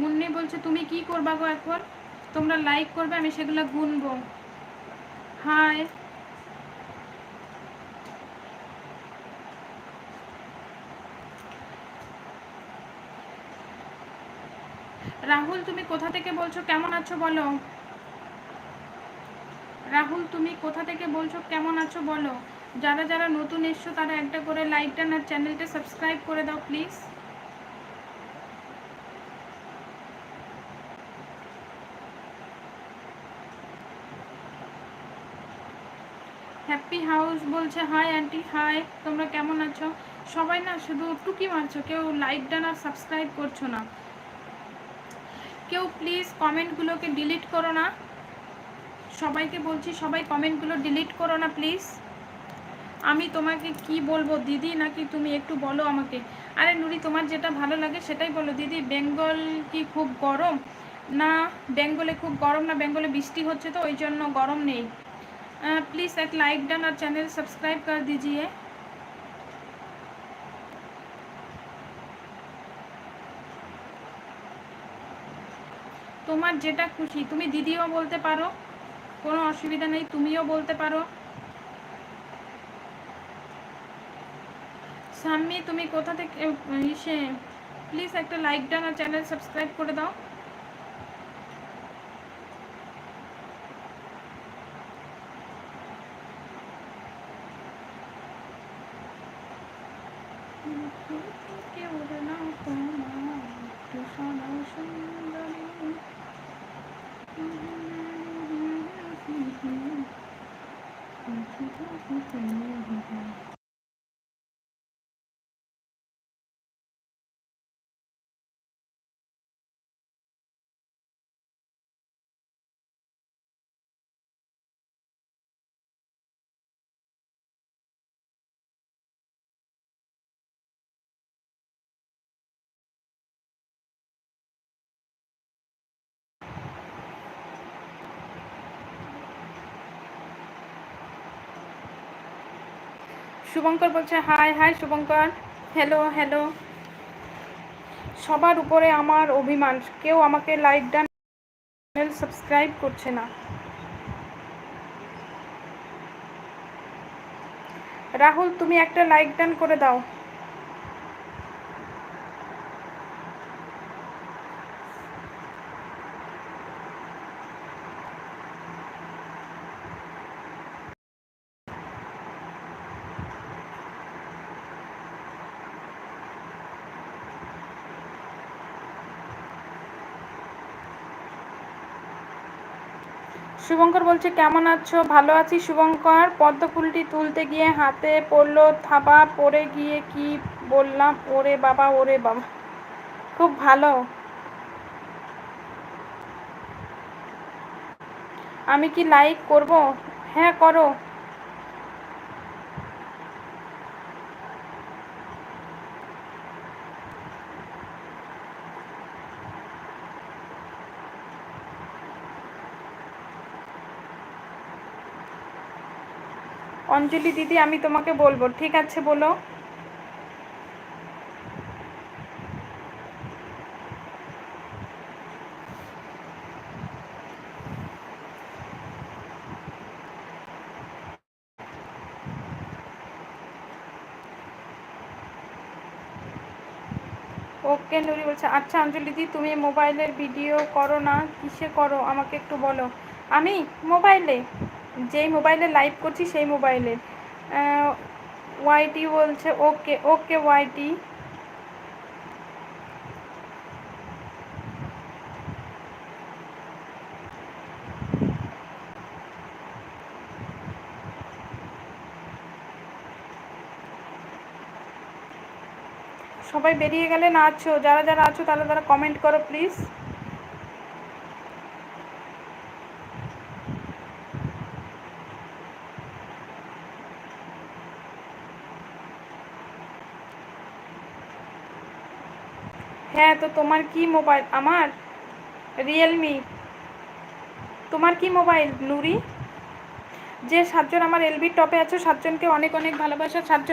মুন্নি বলছে, তুমি কি করবা গো এখন? তোমরা লাইক করবে, আমি সেগুলো গুনবো। হাই রাহুল, তুমি কোথা থেকে বলছো? কেমন আছো বলো? রাহুল, তুমি কোথা থেকে বলছো? কেমন আছো বলো? যারা যারা নতুন এসছো, তারা একটা করে লাইক টান আর চ্যানেলটা সাবস্ক্রাইব করে দাও প্লিজ হ্যাপি হাউস বলছে হাই আন্টি হাই তোমরা কেমন আছো? সবাই না শুধু টুকি মারছো, কেউ লাইক ডান আর সাবস্ক্রাইব করছ না। কেউ প্লিজ কমেন্টগুলোকে ডিলিট করো না। সবাইকে বলছি, সবাই কমেন্টগুলো ডিলিট করো না প্লিজ আমি তোমাকে কি বলব, দিদি নাকি তুমি একটু বলো আমাকে? আরে নুরি, তোমার যেটা ভালো লাগে সেটাই বলো। দিদি, বেঙ্গল কি খুব গরম? না, বেঙ্গলে খুব গরম না, বেঙ্গলে বৃষ্টি হচ্ছে তো, ওই জন্য গরম নেই। प्लीज़ एक लाइक डन और चैनल सब्सक्राइब कर दीजिए তোমার যেটা খুশি তুমি দিদিও বলতে পারো কোনো অসুবিধা নেই তুমিও বলতে পারো সাম্মি তুমি কোথা থেকে ইসে প্লিজ একটা লাইক ডান আর চ্যানেল সাবস্ক্রাইব করে দাও কেউ না তোমার একটু সুন্দরী শুভঙ্কর বলছে, hi hi Shubhankar. Hello hello সবার উপরে আমার অভিমান। কেউ আমাকে লাইক ডান চ্যানেল সাবস্ক্রাইব করছে না। রাহুল, তুমি একটা লাইক ডান করে দাও। শুভঙ্কর বলছে, কেমন আছো? ভালো আছি শুভঙ্কর। পদ্ম ফুলটি তুলতে গিয়ে হাতে পড়ল থাবা, পড়ে গিয়ে কি বললাম? ওরে বাবা ওরে বাবা। খুব ভালো। আমি কি লাইক করব? হ্যাঁ করো। অঞ্জলি দিদি, আমি তোমাকে বলব। ঠিক আছে, বলো। ওকে, নুরি বলছে আচ্ছা অঞ্জলি দিদি, তুমি মোবাইলের ভিডিও করো না, কিসে করো? আমাকে একটু বলো। আমি? মোবাইলে? যেই মোবাইলে লাইভ করছি, সেই মোবাইলে। ওয়াইটি বলছে ওকে ওকে ওয়াইটি সবাই বেরিয়ে গেলে না আছো? যারা যারা আছো, তারা তারা কমেন্ট করো প্লিজ হ্যাঁ তো তোমার কি মোবাইল? আমার? রিয়েলমি তোমার কি মোবাইল, নুরি? যে সাতজন আমার এলবি টপে আছো, সাতজনকে অনেক অনেক ভালোবাসা, সাতজন